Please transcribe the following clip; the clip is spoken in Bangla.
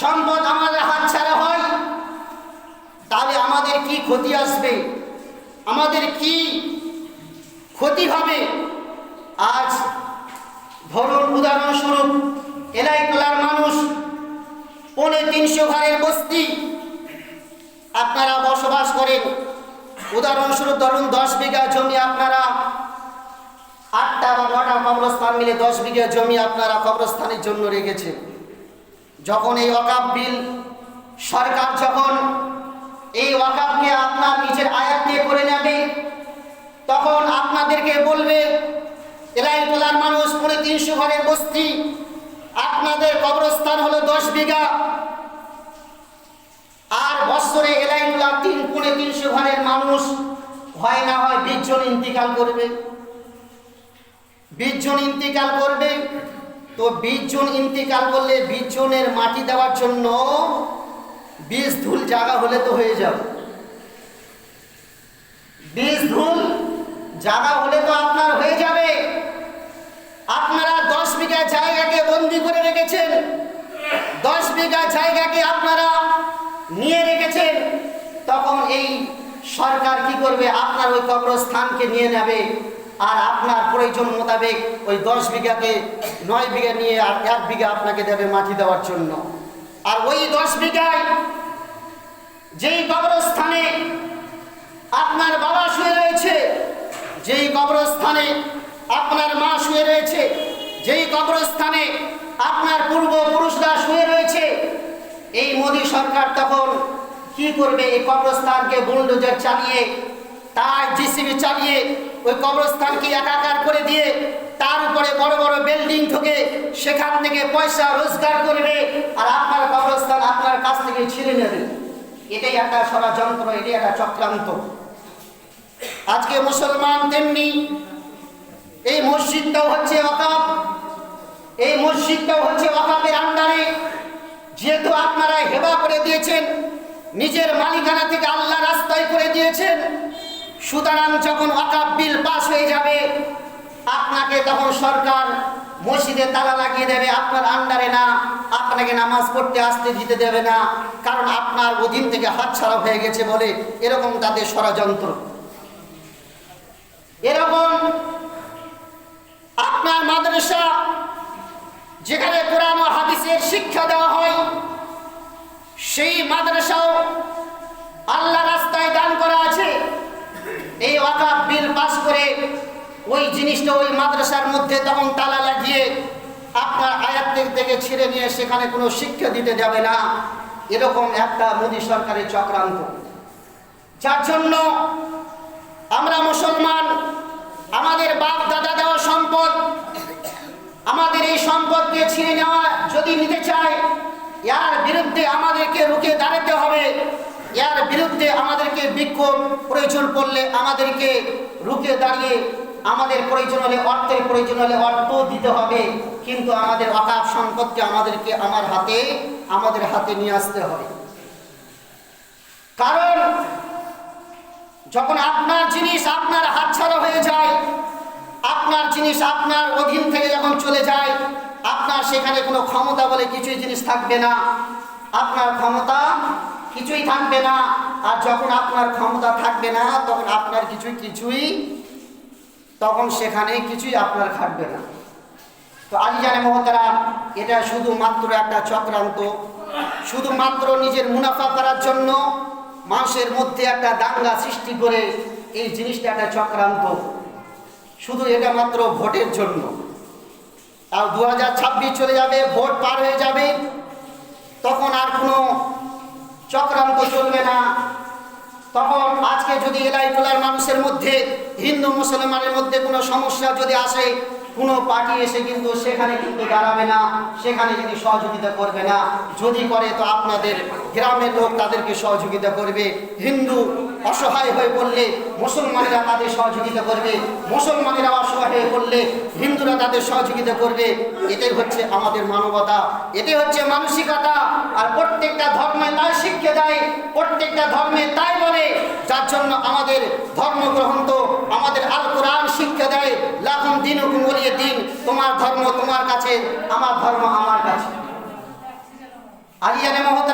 সম্পদ আমাদের হাত ছাড়া হয়, তাহলে আমাদের কি ক্ষতি আসবে? আমাদের কি ক্ষতি হবে? আজ ধরুন উদাহরণস্বরূপ এলাইটোলার মানুষ পৌনে তিনশো ঘরের বস্তি। আপনারা বসবাস করেন। উদাহরণস্বরূপ ধরুন, দশ বিঘা জমি আপনারা, আটটা বা নটা কবরস্থান মিলে দশ বিঘা জমি আপনারা কবরস্থানের জন্য রেখেছেন। যখন এই অকাপ বিল, সরকার যখন এই ওয়াকাপকে আপনার নিজের আয়াত্তে করে নেবে, তখন আপনাদেরকে বলবে এলাই তোলার মানুষ, পরে তিনশো ঘরের বস্তি, আপনাদের কবরস্থান হলো দশ বিঘা। আর বৎসরে এলাইটোলার তিন পৌনে তিনশো ঘরের মানুষ, হয় না হয় বিশ ইন্তিকাল করবে। বিশ ইন্তিকাল করবে। তো বিশ জুন ইন্তিকাল করলে বিশ জনের মাটি দেওয়ার জন্য বিষ ধুল জায়গা হলে তো হয়ে যাবে। বিষ ধুল জায়গা হলে তো আপনার হয়ে যাবে। আপনারা দশ বিঘা জায়গাকে বন্দি করে রেখেছেন। দশ বিঘা জায়গাকে আপনারা নিয়ে রেখেছেন। তখন এই সরকার কি করবে? আপনার ওই কবরস্থানকে নিয়ে নেবে। আর আপনার প্রয়োজন মোতাবেক ওই দশ বিঘাকে নয় বিঘা নিয়ে আর এক বিঘা আপনাকে দেবে মাটি দেওয়ার জন্য। আর ওই দশ বিঘায় যেই কবরস্থানে আপনার বাবা শুয়ে রয়েছে, যেই কবরস্থানে আপনার মা শুয়ে রয়েছে, যেই কবরস্থানে আপনার পূর্বপুরুষরা শুয়ে রয়েছে, এই মোদী সরকার তখন কি করবে? এই কবরস্থানকে বুলডোজার চালিয়ে, তার জিসিবি চালিয়ে ওই কবরস্থানকে একাকার করে দিয়ে তার উপরে বড় বড় বিল্ডিং ঠকে সেখান থেকে পয়সা রোজগার করবে আর আপনার কবরস্থান আপনার কাছ থেকে ছিঁড়ে নেবে। এটাই একটা ষড়যন্ত্র, এটাই একটা চক্রান্ত। আজকে মুসলমান তেমনি এই মসজিদটাও হচ্ছে অকাপ এই মসজিদটাও হচ্ছে অকাপের আন্ডারে। যেহেতু আপনারা হেবা করে দিয়েছেন, নিজের মালিকানা থেকে আল্লাহ রাস্তায় করে দিয়েছেন সুতরাং যখন অকাপ বিল হয়ে যাবে, আপনাকে তখন সরকার মসজিদে তালা লাগিয়ে দেবে, আপনার আন্ডারে না, আপনাকে নামাজ পড়তে আসতে দিতে দেবে না, কারণ আপনার অধীন থেকে হাত ছাড়া হয়ে গেছে বলে এরকম তাদের ষড়যন্ত্র। এরকম আপনার মাদ্রাসা, যেখানে কোরআন ও হাদিসের শিক্ষা দেওয়া হয়, সেই মাদ্রাসাও আল্লাহ রাস্তায় ওই জিনিসটা ওই মাদ্রাসার মধ্যে তখন তালা লাগিয়ে আপনার আয়াত্তের থেকে ছিঁড়ে নিয়ে সেখানে কোনো শিক্ষা দিতে যাবে না। এরকম একটা মোদী সরকারের চক্রান্ত। যার জন্য আমরা মুসলমান, আমাদের বাপ দাদা দেওয়া সম্পদ, আমাদের এই সম্পদকে ছিঁড়ে নেওয়া যদি নিতে চায়, ইয়ার বিরুদ্ধে আমাদেরকে রুখে দাঁড়াতে হবে। ইয়ার বিরুদ্ধে আমাদেরকে বিক্ষোভ প্রয়োজন পড়লে আমাদেরকে রুখে দাঁড়িয়ে আমাদের প্রয়োজন হলে অর্থের প্রয়োজন হলে অর্থ দিতে হবে, কিন্তু আমাদের অকাপ সম্পদকে আমাদেরকে আমার হাতে, আমাদের হাতে নিয়ে আসতে হবে। কারণ যখন আপনার জিনিস আপনার হাতছাড়া হয়ে যায়, আপনার জিনিস আপনার অধীন থেকে যখন চলে যায়, আপনার সেখানে কোনো ক্ষমতা বলে কিছুই জিনিস থাকবে না। আপনার ক্ষমতা কিছুই থাকবে না। আর যখন আপনার ক্ষমতা থাকবে না, তখন আপনার কিছুই কিছুই তখন সেখানে কিছুই আপনার খাটবে না। তো আজ জানে মহতারা, এটা শুধুমাত্র একটা চক্রান্ত। শুধুমাত্র নিজের মুনাফা করার জন্য মানুষের মধ্যে একটা দাঙ্গা সৃষ্টি করে এই জিনিসটা একটা চক্রান্ত। শুধু এটা মাত্র ভোটের জন্য। আর দু হাজার ছাব্বিশ চলে যাবে, ভোট পার হয়ে যাবে, তখন আর কোনো চক্রান্ত চলবে না। তখন আজকে যদি এলাই তোলার মানুষের মধ্যে, হিন্দু মুসলমানের মধ্যে কোনো সমস্যা যদি আসে, কোনো পার্টি এসে কিন্তু সেখানে কিন্তু দাঁড়াবে না, সেখানে যদি সহযোগিতা করবে না। যদি করে তো আপনাদের গ্রামের লোক তাদেরকে সহযোগিতা করবে। হিন্দু অসহায় হয়ে পড়লে মুসলমানেরা তাদের সহযোগিতা করবে, মুসলমানেরা অসহায় হয়ে পড়লে হিন্দুরা তাদের সহযোগিতা করবে। এটাই হচ্ছে আমাদের মানবতা, এটাই হচ্ছে মানসিকতা। আর প্রত্যেকটা ধর্মে তাই শিক্ষা দেয়, প্রত্যেকটা ধর্মে তাই বলে। যার জন্য আমাদের ধর্মগ্রহণ তো আমাদের আল কোরআন শিক্ষা দেয় লাখম দিন হুকুম বলিয়ে দিন, তোমার ধর্ম তোমার কাছে, আমার ধর্ম আমার কাছে। আলিয়ানে মহত